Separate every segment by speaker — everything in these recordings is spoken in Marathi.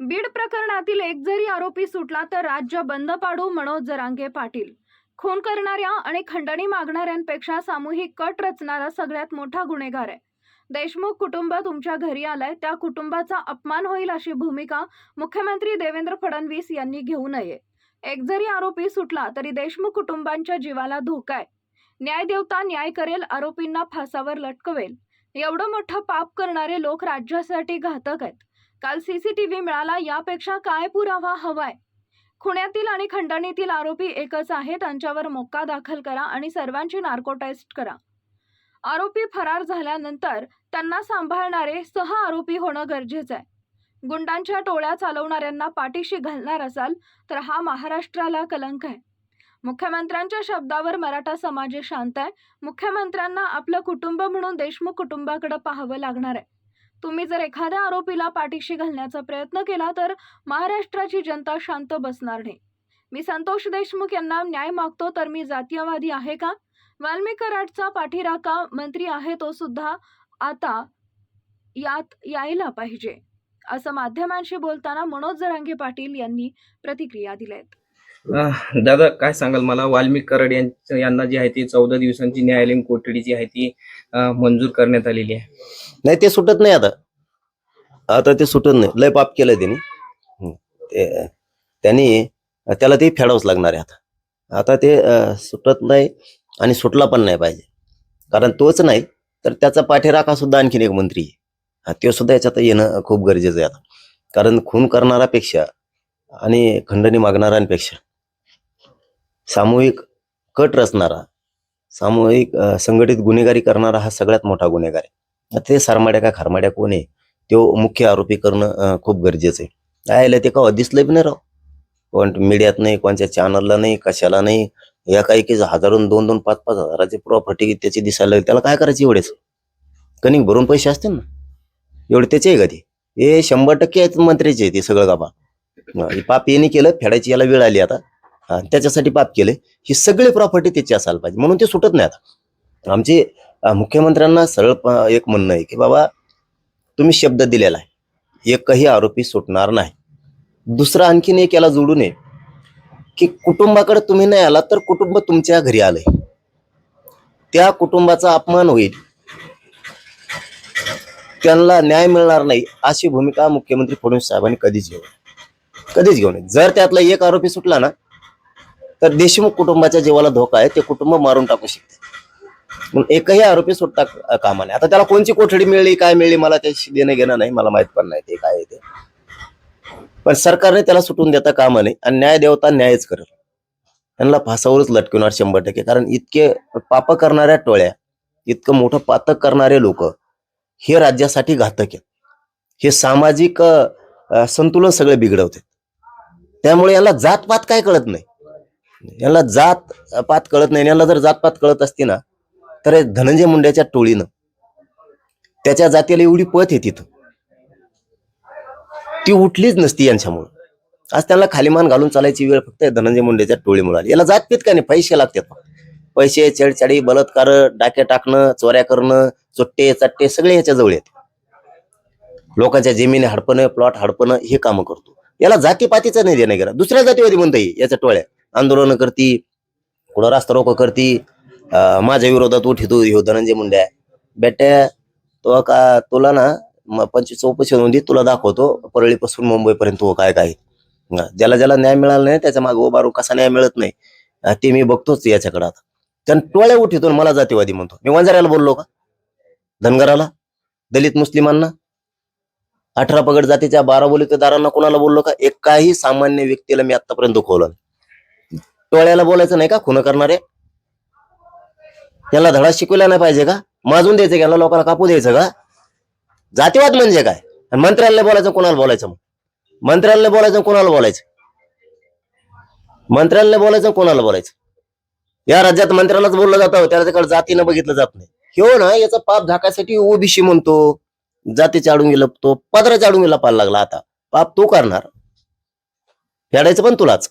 Speaker 1: बीड प्रकरणातील एक जरी आरोपी सुटला तर राज्य बंद पाडू मनोज जरांगे पाटील. खून करणाऱ्या आणि खंडणी मागणाऱ्यांपेक्षा सामूहिक कट रचणारा सगळ्यात मोठा गुन्हेगार आहे. देशमुख कुटुंब तुमच्या घरी आलंय त्या कुटुंबाचा अपमान होईल अशी भूमिका मुख्यमंत्री देवेंद्र फडणवीस यांनी घेऊ नये. एक जरी आरोपी सुटला तरी देशमुख कुटुंबांच्या जीवाला धोका आहे. न्यायदेवता न्याय करेल आरोपींना फासावर लटकवेल. एवढं मोठं पाप करणारे लोक राज्यासाठी घातक आहेत. काल सीसीटीव्ही मिळाला यापेक्षा काय पुरावा हवाय? खुण्यातील आणि खंडणीतील आरोपी एकच आहे त्यांच्यावर मोक्का दाखल करा आणि सर्वांची नार्को टेस्ट करा. आरोपी फरार झाल्यानंतर त्यांना सांभाळणारे सह आरोपी होणं गरजेचं आहे. गुंडांच्या टोळ्या चालवणाऱ्यांना पाठीशी घालणार असाल तर हा महाराष्ट्राला कलंक आहे. मुख्यमंत्र्यांच्या शब्दावर मराठा समाज शांत आहे. मुख्यमंत्र्यांना आपलं कुटुंब म्हणून देशमुख कुटुंबाकडे पाहावं लागणार आहे. तुम्ही जर एखाद्या आरोपीला पाठीशी घालण्याचा प्रयत्न केला तर महाराष्ट्राची जनता शांत बसणार नाही. मी संतोष देशमुख यांना न्याय मागतो तर मी जातीयवादी आहे का? वाल्मिक कराडचा पाठीराखा मंत्री आहे तो सुद्धा आता यात यायला पाहिजे असं माध्यमांशी बोलताना मनोज जरांगे पाटील यांनी प्रतिक्रिया दिल्या आहेत
Speaker 2: दादा काय सांगाल? मला वाल्मिक कराड यांचं यांना जी आहे ती चौदा दिवसांची न्यायालयीन कोठडी जी आहे ती मंजूर करण्यात आलेली आहे.
Speaker 3: नाही ते सुटत नाही आता. आता ते सुटत नाही. लय पाप केलंय त्यांनी. हम्म. ते त्यांनी त्याला ते फेडावंच लागणार आहे आता. आता ते अं, सुटत नाही आणि सुटला पण नाही पाहिजे. कारण तोच नाही तर त्याचा पाठीराखा सुद्धा आणखीन एक मंत्री आहे. हा, तो सुद्धा याच्यात येणं खूप गरजेचं आहे आता. कारण खून करणारापेक्षा आणि खंडणी मागणाऱ्यांपेक्षा सामूहिक कट रचणारा सामूहिक संघटित गुन्हेगारी करणारा हा सगळ्यात मोठा गुन्हेगार आहे. आता ते सारमाड्या का खारमाड्या कोण आहे? तो मुख्य आरोपी करणं खूप गरजेचं आहे. यायला ते का दिसलं पण नाही राव. कोण मीडियात नाही कोणत्या चॅनलला नाही कशाला नाही या काही की हजारून दोन दोन पाच पाच हजाराची प्रॉपर्टी त्याची दिसायला लागली त्याला काय करायची एवढेच? कणिक भरून पैसे असतील ना. एवढे त्याचे आहे का ते? हे शंभर टक्के आहेत मंत्र्याचे ते सगळं गाबा पाप येणे केलं फेडायची याला वेळ आली आता. त्याच्यासाठी पाप केले ही सगळी प्रॉपर्टी त्याची असायला पाहिजे. म्हणून ते सुटत नाही आता. आमचे मुख्यमंत्र्यांना सरळ एक म्हणणं आहे की बाबा तुम्ही शब्द दिलेला आहे. एकही आरोपी सुटणार नाही. दुसरा आणखीन एक याला जोडू नये की कुटुंबाकडे तुम्ही नाही आला तर कुटुंब तुमच्या घरी आलंय. त्या कुटुंबाचा अपमान होईल. त्यांना न्याय मिळणार नाही अशी भूमिका मुख्यमंत्री फडणवीस साहेबांनी कधीच घेऊ कधीच घेऊ नये. जर त्यातला एक आरोपी सुटला ना तर देशमुख कुटुंबाच्या जीवाला धोका आहे ते कुटुंब मारून टाकू शकते. म्हणून एकही आरोपी सुटता कामा नाही आता त्याला कोणची कोठडी मिळली काय मिळली मला त्याशी देणं घेणं नाही मला माहीत पण नाही ते काय आहे ते. पण सरकारने त्याला सुटून देता कामा नाही आणि न्याय देवता न्यायच करेल. त्यांना फासावरच लटकवणार शंभर टक्के कारण इतके पाप करणाऱ्या टोळ्या इतकं मोठं पातक करणारे लोक हे राज्यासाठी घातक आहेत. हे सामाजिक संतुलन सगळे बिघडवते त्यामुळे याला जातपात काय कळत नाही. याला जात पात कळत नाही. याला जर जातपात कळत असती ना तर धनंजय मुंड्याच्या टोळीनं त्याच्या जातीला एवढी पत आहे तिथं. ती उठलीच नसती यांच्यामुळं. आज त्यांना खालीमान घालून चालायची वेळ फक्त धनंजय मुंडेच्या टोळीमुळे आली. याला जातपीत काय नाही? पैसे लागतात पैसे छेडछाडी बलात्कार डाके टाकणं चोऱ्या करणं चोट्टे चट्टे सगळे याच्या जवळ येते लोकांच्या जमिनी हडपणं प्लॉट हडपणं हे कामं करतो. याला जातीपातीचं नाही देणं गेला दुसऱ्या जातीवादी म्हणता येईल याच्या टोळ्या. आंदोलन करती कुठं रास्ता रोको करती माझ्या विरोधात उठितो ह्यो धनंजय मुंड्या बेट्या तो का तुला ना पंचवीस चौपशी नोंदी तुला दाखवतो परळीपासून मुंबईपर्यंत हो काय काय. ज्याला ज्याला न्याय मिळाला नाही त्याच्यामागे उभा कसा न्याय मिळत नाही ते मी बघतोच याच्याकडे आता. त्यानं टोळ्या उठितो मला जातीवादी म्हणतो. मी वंजाऱ्याला बोललो का? धनगराला? दलित मुस्लिमांना? अठरा पगड जातीच्या बारा बोलीतेदारांना कोणाला बोललो का? एकाही सामान्य व्यक्तीला मी आतापर्यंत दुखवलं नाही. टोळ्याला बोलायचं नाही का? खुन करणारे? याला धडा शिकवला नाही पाहिजे का? माजून द्यायचं का याला लोकांना कापू द्यायचं का? जातीवाद म्हणजे काय? आणि मंत्र्याला बोलायचं कोणाला बोलायचं मग? मंत्र्याला बोलायचं कोणाला बोलायचं? मंत्र्याला बोलायचं कोणाला बोलायचं? या राज्यात मंत्र्यालाच बोललं जातं त्याला तिकडे जातीनं बघितलं जात नाही. ह्यो हो ना याचा पाप झाकायसाठी ओबीसी म्हणतो. जातीच्या आडून गेलं तो पदराच्या आडून गेला पाहायला लागला आता. पाप तू करणार. फेडायचं पण तुलाच.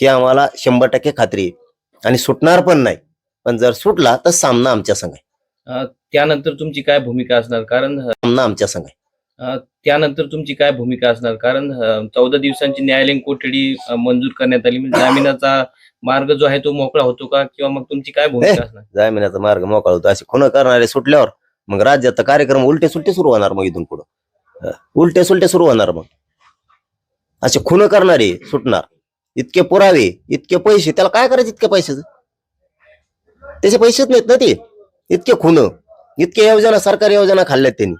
Speaker 3: ही आम्हाला शंभर टक्के खात्री आहे. आणि सुटणार पण नाही. पण जर सुटला तर सामना आमच्या संघ आहे.
Speaker 2: त्यानंतर तुमची काय भूमिका असणार? कारण
Speaker 3: सामना आमच्या संघ आहे.
Speaker 2: अं, त्यानंतर तुमची काय भूमिका असणार? कारण चौदा दिवसांची न्यायालयीन कोठडी अं, मंजूर करण्यात आली. म्हणजे जामिनाचा मार्ग जो आहे तो मोकळा होतो का? किंवा मग तुमची काय भूमिका असणार?
Speaker 3: जामिनाचा मार्ग मोकळा होतो. असे खुन करणारे सुटल्यावर मग राज्यात कार्यक्रम उलटे सुलटे सुरू होणार मग इथून पुढं. उलटे सुलटे सुरू होणार मग. असे खुन करणारे सुटणार. इतके पुरावे इतके पैसे त्याला काय करायचे इतके पैसे त्याचे पैसेच नाहीत ना ते. इतके खुन इतके योजना सरकारी योजना खाल्ल्यात त्यांनी.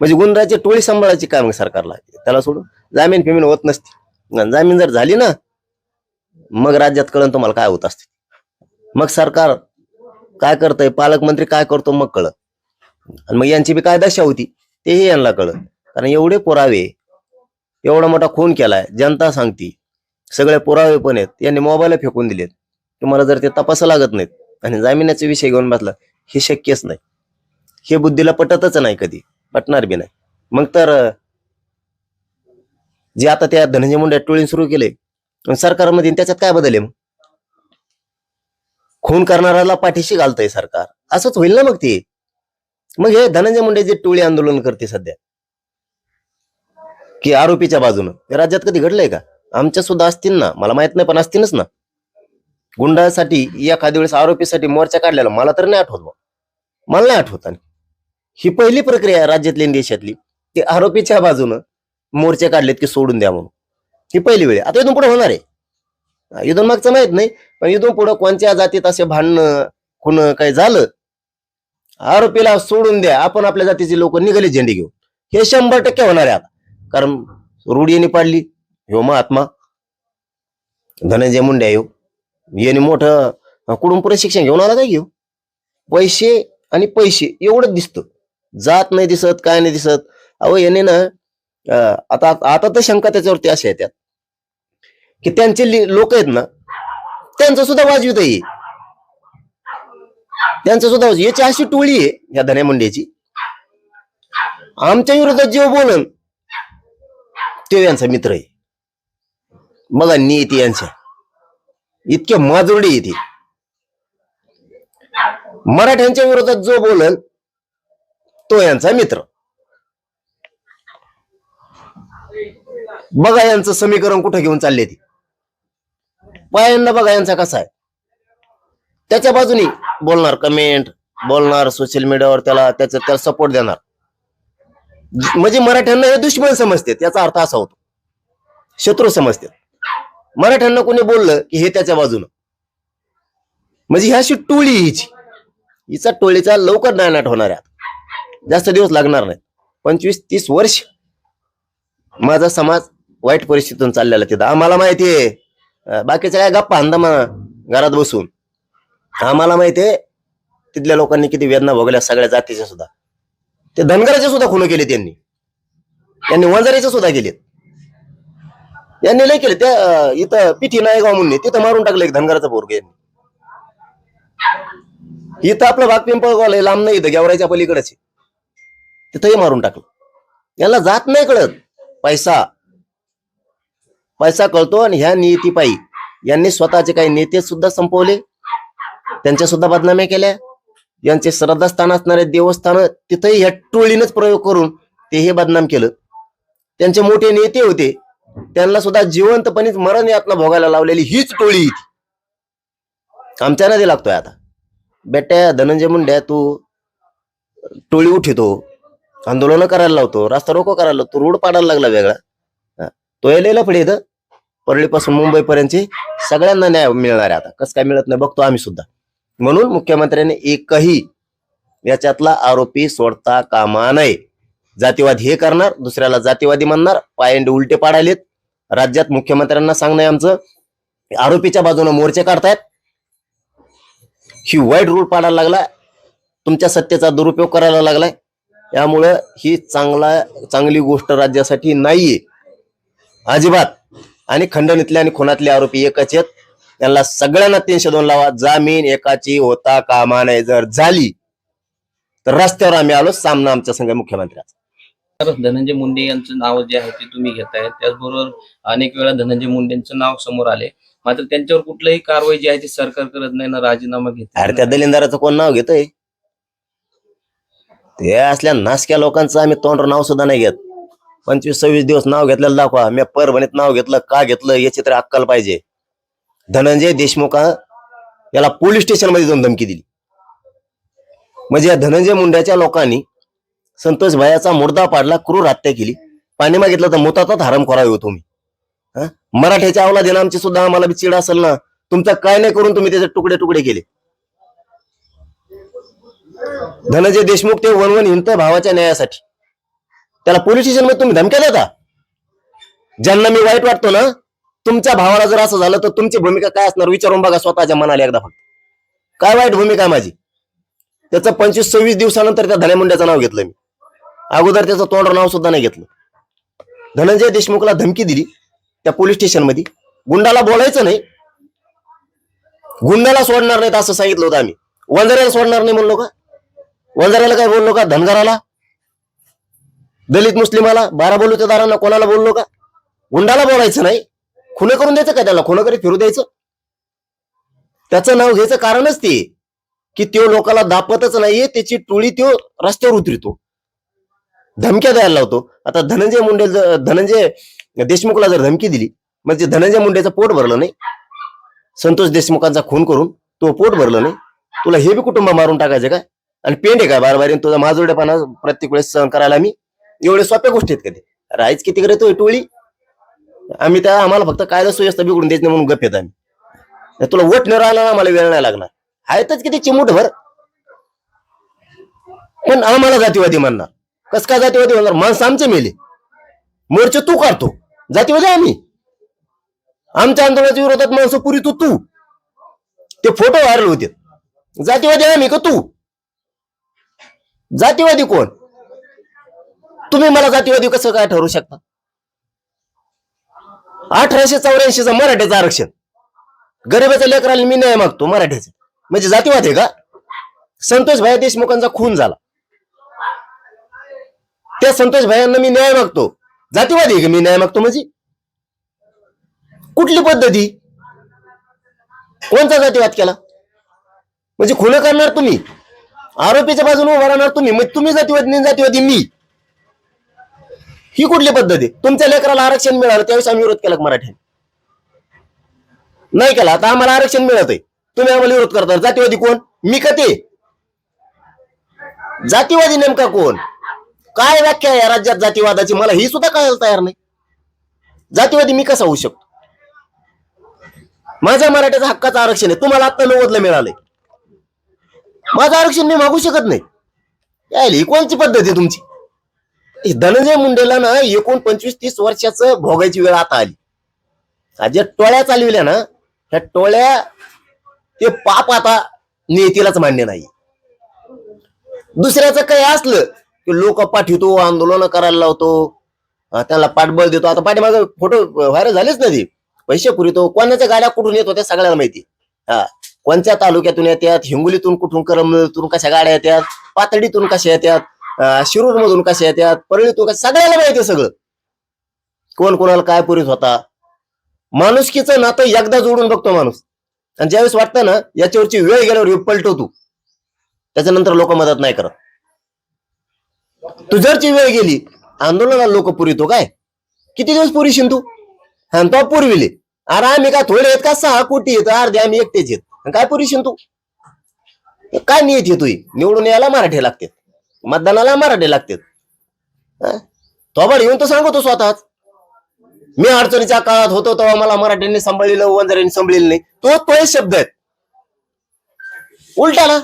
Speaker 3: म्हणजे गुंडाची टोळी सांभाळायची काय मग सरकारला. त्याला सोडून जामीन फिमीन होत नसते. जामीन जर झाली ना मग राज्यात कळण तुम्हाला काय होत असते. मग सरकार काय करतंय? पालकमंत्री काय करतो? मग कळ आणि मग यांची बी काय दशा होती? तेही यांना कळत कारण एवढे पुरावे एवढा मोठा खून केलाय जनता सांगती. सगळे पुरावे पण आहेत. यांनी मोबाईल फेकून दिलेत. तुम्हाला जर ते तपासा लागत नाहीत आणि जामिनाचा विषय घेऊन बसला हे शक्यच नाही. हे बुद्धीला पटतच नाही कधी. पटणार बी नाही. मग तर जे आता त्या धनंजय मुंडे टोळीन सुरू केले सरकारमध्ये त्याच्यात काय बदल आहे मग? खून करणाऱ्याला पाठीशी घालतंय सरकार. असंच होईल ना मग ते? मग हे धनंजय मुंडे जे टोळी आंदोलन करते सध्या की आरोपीच्या बाजूनं राज्यात कधी घडलंय का? आमच्या सुद्धा असतील ना. मला माहीत नाही पण असतीलच ना. गुंडासाठी एखाद्या वेळेस आरोपीसाठी मोर्चा काढलेला मला तर नाही आठवत बुवा. मला नाही आठवत आणि. ही पहिली प्रक्रिया आहे राज्यातली आणि देशातली. ते आरोपीच्या बाजूनं मोर्चे काढलेत की सोडून द्या म्हणून. ही पहिली वेळ आता इथून पुढे होणार आहे. इथून मागचं माहीत नाही पण इथून पुढे कोणत्या जातीत असे भांडणं खुण काही झालं आरोपीला सोडून द्या. आपण आपल्या जातीचे लोक निघाले झेंडे घेऊन. हे शंभर टक्के होणार आहे आता. कारण रूढीने पाडली. ह्यो महात्मा धनंजय मुंड्या येऊ यांनी मोठं कुठून प्रशिक्षण घेऊन आला काय घेऊ पैसे आणि पैसे एवढंच दिसतं. जात नाही दिसत काय नाही दिसत. अहो याने ना आता आता तर शंका त्याच्यावरती अशा येतात की त्यांचे लोक आहेत ना त्यांचं सुद्धा वाजवित आहे त्यांचं सुद्धा याची अशी टोळी आहे या धन्या मुंडेची. आमच्या विरोधात जेव्हा बोलन तो यांचा मित्र आहे. बघा येते यांच्या इतके माजुरडी येते मराठ्यांच्या विरोधात जो बोलल तो यांचा मित्र. बघा यांचं समीकरण कुठं घेऊन चालले ती. पायांना बघा यांचा कसा आहे. त्याच्या बाजूनी बोलणार कमेंट बोलणार सोशल मीडियावर त्याला त्याचा त्याला सपोर्ट देणार. म्हणजे मराठ्यांना हे दुश्मन समजते याचा अर्थ असा होतो. शत्रू समजते मराठ्यांना कोणी बोललं की हे त्याच्या बाजूनं? म्हणजे ही अशी टोळी हिची. हिचा टोळीचा लवकर नायनाट होणार आहे. जास्त दिवस लागणार नाही पंचवीस तीस वर्ष माझा समाज वाईट परिस्थितीतून चाललेला तिथं. आम्हाला माहितीये अं, बाकीच्या काय गप्पा हाणता म्हणा घरात बसून. आम्हाला माहितीये तिथल्या लोकांनी किती वेदना भोगल्या सगळ्या जातीच्या सुद्धा. ते धनगराचे सुद्धा खुलं केले त्यांनी. त्यांनी वंजारीचे सुद्धा केलेत. यांनी लय केले. त्या इथं पिठी नायगाव हो म्हणून. तिथं मारून टाकलं एक धनगराचा पोरग यांनी. इथं आपलं भाग पिंपळ लांब नाही इथं गेवरायच्या पलीकडेच आहे. तिथंही मारून टाकलं. याला जात नाही कळत. पैसा. पैसा कळतो आणि ह्या नीतीपायी यांनी स्वतःचे काही नेते सुद्धा संपवले. त्यांच्या सुद्धा बदनाम्या केल्या. यांचे श्रद्धास्थान असणारे देवस्थान तिथेही ह्या टोळीनंच प्रयोग करून ते हे बदनाम केलं. त्यांचे मोठे नेते होते. त्यांना सुद्धा जिवंतपणेच मरण यातना भोगायला लावलेली हीच टोळी. आमच्या नदी लागतोय आता. बेट्या धनंजय मुंड्या तू टोळी उठितो. आंदोलन करायला लावतो. रास्ता रोको करायला लावतो. रोड पाडायला लागला वेगळा. तो यायला पुढे इथं. परळीपासून मुंबईपर्यंतची सगळ्यांना न्याय मिळणार आहे आता. कसं काय मिळत नाही बघतो आम्ही सुद्धा. म्हणून मुख्यमंत्र्यांनी एकही याच्यातला आरोपी सोडता कामा नये. जातीवाद हे करणार दुसऱ्याला जातीवादी म्हणणार पायंडे उलटे पाडायलेत. राज्यात मुख्यमंत्र्यांना सांगणं आमचं. आरोपीच्या बाजूने मोर्चे काढतायत. ही वाईट रूल पाडायला लागला तुमच्या सत्तेचा दुरुपयोग करायला लागलाय. त्यामुळं ही चांगला चांगली गोष्ट राज्यासाठी नाहीये. अजिबात. आणि खंडणीतले आणि खुनातले आरोपी एकच आहेत. त्यांना सगळ्यांना तीनशे दोन लावा. जामीन एकाची होता कामा नाही जर झाली तर रस्त्यावर आम्ही आलो. सामना आमच्या संघ मुख्यमंत्र्याचा.
Speaker 2: तर धनंजय मुंडे यांचं नाव जे आहे ते तुम्ही घेताय त्याचबरोबर अनेक वेळा धनंजय मुंडेंचं नाव समोर आले. मात्र त्यांच्यावर कुठलंही कारवाई जी आहे ती सरकार करत नाही ना राजीनामा घेत
Speaker 3: अरे त्या दलिंदाराचं कोण नाव घेतोय? ते असल्या नासक्या लोकांचं आम्ही तोंडर नाव सुद्धा नाही घेत. पंचवीस सव्वीस दिवस नाव घेतलेलं दाखवा. मी परभणीत नाव घेतलं का घेतलं याची तर अक्कल पाहिजे. धनंजय देशमुख याला पोलीस स्टेशनमध्ये जाऊन धमकी दिली. म्हणजे या धनंजय मुंड्याच्या लोकांनी संतोष भयाचा मुर्दा पाडला क्रूर हत्या केली. पाणी मागितलं तर मुताचाच हराम करावे हो तुम्ही. मराठ्याच्या आवला देणं आमची सुद्धा आम्हाला चिड असेल ना. तुमचा काय नाही करून तुम्ही त्याचे तुकडे तुकडे केले. धनंजय देशमुख ते वनवन हिंत भावाच्या न्यायासाठी. त्याला पोलीस स्टेशनमध्ये तुम्ही धमक्या देता? ज्यांना मी वाईट वाटतो ना तुमच्या भावाला जर असं झालं तर तुमची भूमिका काय असणार? विचारून बघा स्वतःच्या मनाला एकदा फक्त. काय वाईट भूमिका आहे माझी? त्याचं पंचवीस सव्वीस दिवसानंतर त्या धनेमुंड्याचं नाव घेतलं मी. अगोदर त्याचं तोंड नाव सुद्धा नाही घेतलं. धनंजय देशमुखला धमकी दिली त्या पोलीस स्टेशनमध्ये गुंडाला बोलायचं नाही. गुंडाला सोडणार नाहीत असं सांगितलं होतं आम्ही. वंजाऱ्याला सोडणार नाही म्हणलो का? वंजाऱ्याला काय बोललो का? धनगराला? दलित मुस्लिमाला? बारा बोलूच्या दारांना कोणाला बोललो का? गुंडाला बोलायचं नाही. खुने करून द्यायचं का त्याला? खुनं करीत फिरू द्यायचं? त्याचं नाव घ्यायचं कारणच ते. की त्यो लोकाला दापतच नाहीये त्याची टोळी त्यो रस्त्यावर उतरतो. धमक्या द्यायला लावतो. आता धनंजय मुंडे धनंजय देशमुखला जर धमकी दिली म्हणजे धनंजय मुंडेचं पोट भरलं नाही संतोष देशमुखांचा खून करून तो पोट भरलं नाही तुला हे बी कुटुंब मारून टाकायचं काय आणि पेंड आहे काय बार तुझा माजुरडेपणा प्रत्येक वेळेस सहन करायला मी एवढे सोप्या गोष्टी आहेत कधी राहायच किती करतो टोळी? आम्ही त्या आम्हाला फक्त कायदा सुव्यवस्था बिघडून द्यायचं नाही म्हणून गप येत आम्ही. तुला वट न राहिला आम्हाला वेळ नाही लागणार. आहेतच किती चिमूट भर पण आम्हाला जातीवादी म्हणणार कस काय जातीवादी होणार माणसं आमचे मेले. मोर्चे तू काढतो. जातीवादी आम्ही. आमच्या आंदोलनाच्या विरोधात माणसं पुरी तू तू. ते फोटो व्हायरल होते. जातीवादी आम्ही का तू? जातीवादी कोण? तुम्ही मला जातीवादी कसं काय ठरवू शकता? अठराशे चौऱ्याऐंशीचं मराठ्याचं आरक्षण. गरीबाच्या लेकराला मी न्याय मागतो मराठ्याचं. म्हणजे जातीवाद आहे का? संतोष भाई देशमुखांचा खून झाला. त्या संतोष भाईंना मी न्याय मागतो. जातीवादी आहे का? मी न्याय मागतो म्हणजे? कुठली पद्धती? कोणता जातीवाद केला? म्हणजे खुलं करणार तुम्ही. आरोपीच्या बाजूने उभा राहणार तुम्ही. मग तुम्ही जातीवादी जातीवादी मी. ही कुठली पद्धत आहे? तुमच्या लेकराला आरक्षण मिळालं त्यावेळेस आम्ही विरोध केला मराठ्याने? नाही केला. आता आम्हाला आरक्षण मिळत आहे तुम्ही आम्हाला विरोध करता. जातीवादी कोण? मी का ते? जातीवादी नेमका कोण? काय व्याख्या आहे या राज्यात जातीवादाची? मला ही सुद्धा कळायला तयार नाही. जातीवादी मी कसा होऊ शकतो? माझ्या मराठ्याचा हक्काचं आरक्षण आहे. तुम्हाला आता नव्वदला मिळालंय. माझं आरक्षण मी मागू शकत नाही. यायला ही कोणची पद्धत आहे तुमची? धनंजय मुंडेला ना एकूण पंचवीस तीस वर्षाचं भोगायची वेळ आता आली. आज ज्या टोळ्या चालविल्या ना ह्या टोळ्या ते पाप आता नियतीलाच मान्य नाही. दुसऱ्याचं काही असलं की लोक पाठवतो आंदोलन करायला लावतो. त्याला पाठबळ देतो. आता पाठीमागे फोटो व्हायरल झालेच ना ते. पैसे पुरवतो. कोणाच्या गाड्या कुठून येत होत्या सगळ्याला माहिती. हा. कोणत्या तालुक्यातून येतात हिंगोलीतून कुठून करमतून कशा गाड्या येतात पातळीतून कशा येतात शिरूर मधून कशा येतात परळीतून कशा सगळ्याला माहिती सगळं. कोण कोणाला काय पुरीत होता? माणुसकीचं नातं एकदा जोडून बघतो माणूस. आणि ज्यावेळेस वाटतं ना याच्यावरची वेळ गेल्यावर पलटवतो. त्याच्यानंतर लोक मदत नाही करत. तुझरची वेळ गेली आंदोलनाला लोक पुरितो काय? किती दिवस पुरीशील तू? हा तो पुरविले. अरे आम्ही काय थोडे आहेत का? सहा कोटी येत अर्धे आम्ही एकटेच येत आणि काय पुरीशील तू? काय नियत येतोय निवडून यायला मराठी लागते मतदानाला मराठी लागते तोबड येऊन तर सांगतो स्वतःच. मी अडचणीच्या काळात होतो तेव्हा मला मराठ्यांनी सांभाळलेलं वंजाऱ्यांनी सांभाळलेलं नाही. तो तो शब्द आहेत. उलटाला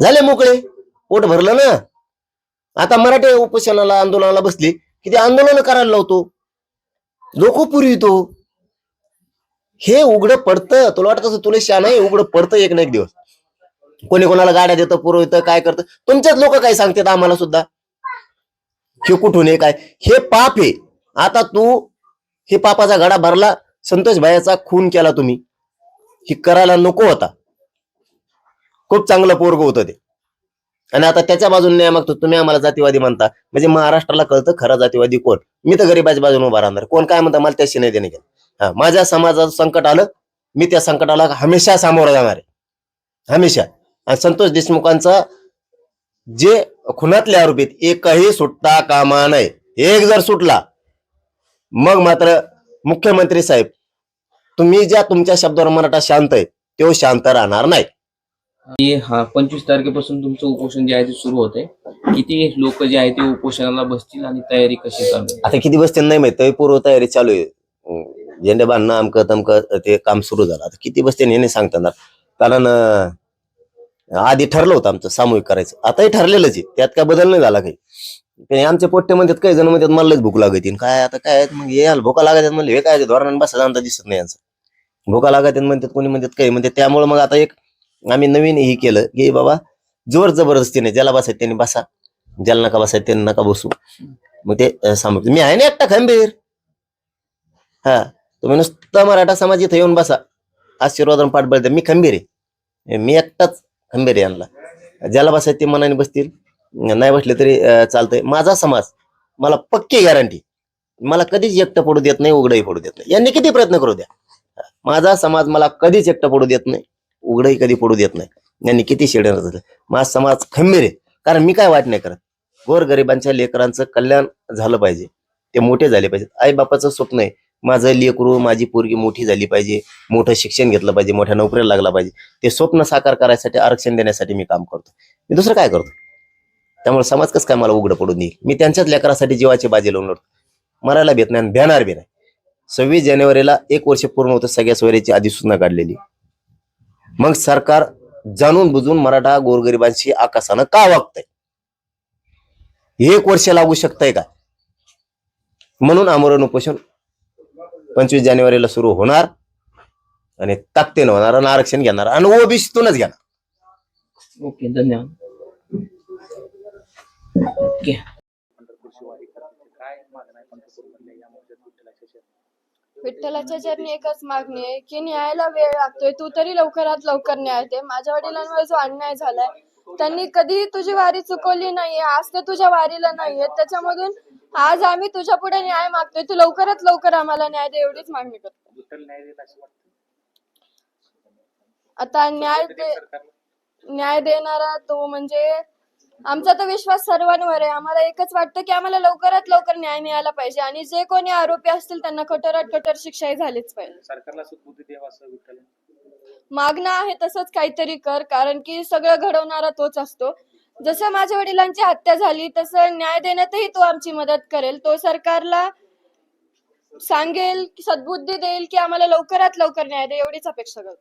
Speaker 3: झाले मोकळे. पोट भरलं ना. आता मराठी उपोषणाला आंदोलनाला बसली की ते आंदोलन करायला लावतो? लोक पुरवितो. हे उघडं पडतं. तुला वाटत असं तुला शान आहे उघडं पडतं एक ना एक दिवस. कोणी कोणाला गाड्या देतं पुरवतं काय करतं? तुमच्याच लोक काय सांगतात आम्हाला सुद्धा? हे कुठून आहे काय? हे पाप आहे. आता तू हे पापाचा गाडा भरला संतोष भायाचा खून केला तुम्ही. हे करायला नको होता खूप चांगलं पोरग होतं ते. आणि आता त्याच्या बाजूने नाही मागतो तुम्ही आम्हाला जातीवादी म्हणता. म्हणजे महाराष्ट्राला कळतं खरा जातीवादी कोण? मी तर गरीबाच्या बाजूने उभा राहणार. कोण काय म्हणता मला त्याशी नाही देणे हा माझ्या समाजाचं संकट आलं मी त्या संकटाला हमेशा सामोरं जाणार आहे. हमेशा. आणि संतोष देशमुखांचा जे खुनातले आरोपीत एकही सुटता कामा नये. एक जर सुटला मग मात्र मुख्यमंत्री साहेब तुम्ही ज्या तुमच्या शब्दावर मराठा शांत आहे तो शांत राहणार नाही.
Speaker 2: की हा पंचवीस तारखेपासून तुमचं उपोषण जे आहे ते सुरू होते किती लोक जे आहे ते उपोषणाला बसतील आणि तयारी कशी चालू आहे?
Speaker 3: आता किती बसतील नाही माहीत तरी पूर्व तयारी चालू आहे. झेंडे बांधणं अमकं तमकं ते काम सुरू झालं. आता किती बसते हे नाही सांगता येणार कारण अं, आधी ठरलं होतं आमचं सामूहिक करायचं. आताही ठरलेलंच आहे. त्यात काय बदल नाही झाला काही. ते आमचे पोट्टे म्हणतात काही जण म्हणतात मला भूक लागत. काय आता काय मग हे याला भूका लागत म्हणले हे काय धोरण बसा अंदाज दिसत नाही यांचा. भूका लागत म्हणतात कोणी म्हणतात काही म्हणते त्यामुळे मग आता एक आम्ही नवीन हे केलं की बाबा जोर जबरदस्तीने ज्याला बसायचं त्यांनी बसा ज्याला नका बसायचं त्यांनी नका बसू. मग ते सांगतो सांभाळतो मी आहे ना एकटा खंबीर? हा तुम्ही नुसता मराठा समाज इथं येऊन बसा आशीर्वाद पाठबळ द्या मी खंबीर आहे. मी एकटाच खंबीर आहे यांना. ज्याला बसायचं ते मनाने बसतील नाही बसले तरी चालतंय. माझा समाज मला पक्की गॅरंटी मला कधीच एकटं पडू देत नाही उघडही पडू देत नाही. यांनी किती प्रयत्न करू द्या. माझा समाज मला कधीच एकटं पडू देत नाही. उघडही कधी पडू देत नाही. यांनी किती शेडणार झालं माझा समाज खंबीर आहे. कारण मी काय वाट नाही करत. गोरगरिबांच्या लेकरांचं कल्याण झालं पाहिजे. ते मोठे झाले पाहिजेत. आई बापाचं स्वप्न आहे. माझं लेकरू माझी पोरगी मोठी झाली पाहिजे. मोठं शिक्षण घेतलं पाहिजे. मोठ्या नोकरीला लागला पाहिजे. ते स्वप्न साकार करायसाठी आरक्षण देण्यासाठी मी काम करतो. मी दुसरं काय करतो? त्यामुळे समाज कसं काय मला उघडं पडून देईल? मी त्यांच्याच लेकरासाठी जीवाची बाजी लावून लढतो. मरायला भेट नाही आणि भ्यानार बी नाही. सव्वीस जानेवारीला एक वर्ष पूर्ण होतं. सगळ्या सोयऱ्याची अधिसूचना काढलेली. मग सरकार जाणून बुजून मराठा गोरगरिबांशी आकाशानं का वागतंय? एक वर्ष लागू शकतंय का? म्हणून आमरण उपोषण पंचवीस जानेवारीला सुरू होणार आणि ताकदीनं होणार आणि आरक्षण घेणार आणि ओबीसीतूनच घेणार.
Speaker 2: ओके धन्यवाद. ओके.
Speaker 4: विठ्ठलाच्या चरणी एकच मागणी आहे की न्यायाला वेळ लागतोय तू तरी लवकरात लवकर न्याय दे. माझ्या वडिलांवर जो अन्याय झालाय त्यांनी कधीही तुझी वारी चुकवली नाहीये आज ते तुझ्या वारीला नाहीये त्याच्यामधून आज आम्ही तुझ्या पुढे न्याय मागतोय तू लवकरात लवकर आम्हाला न्याय दे एवढीच मागणी करतो. आता न्याय दे न्याय देणारा तो म्हणजे आमचा तर विश्वास सर्वांवर आहे. आम्हाला एकच वाटतं की आम्हाला लवकरात लवकर न्याय मिळाला पाहिजे. आणि जे कोणी आरोपी असतील त्यांना कठोरात कठोर शिक्षा झालीच पाहिजे.
Speaker 5: सरकारला सुखबुद्धी द्यावा असं विठ्ठल.
Speaker 4: मागणं आहे तसंच काहीतरी कर कारण की सगळं घडवणारा तोच असतो. जसं माझ्या वडिलांची हत्या झाली तसं न्याय देण्यातही तो आमची मदत करेल. तो सरकारला सांगेल सद्बुद्धी देईल की आम्हाला लवकरात लवकर न्याय दे एवढीच अपेक्षा करतो.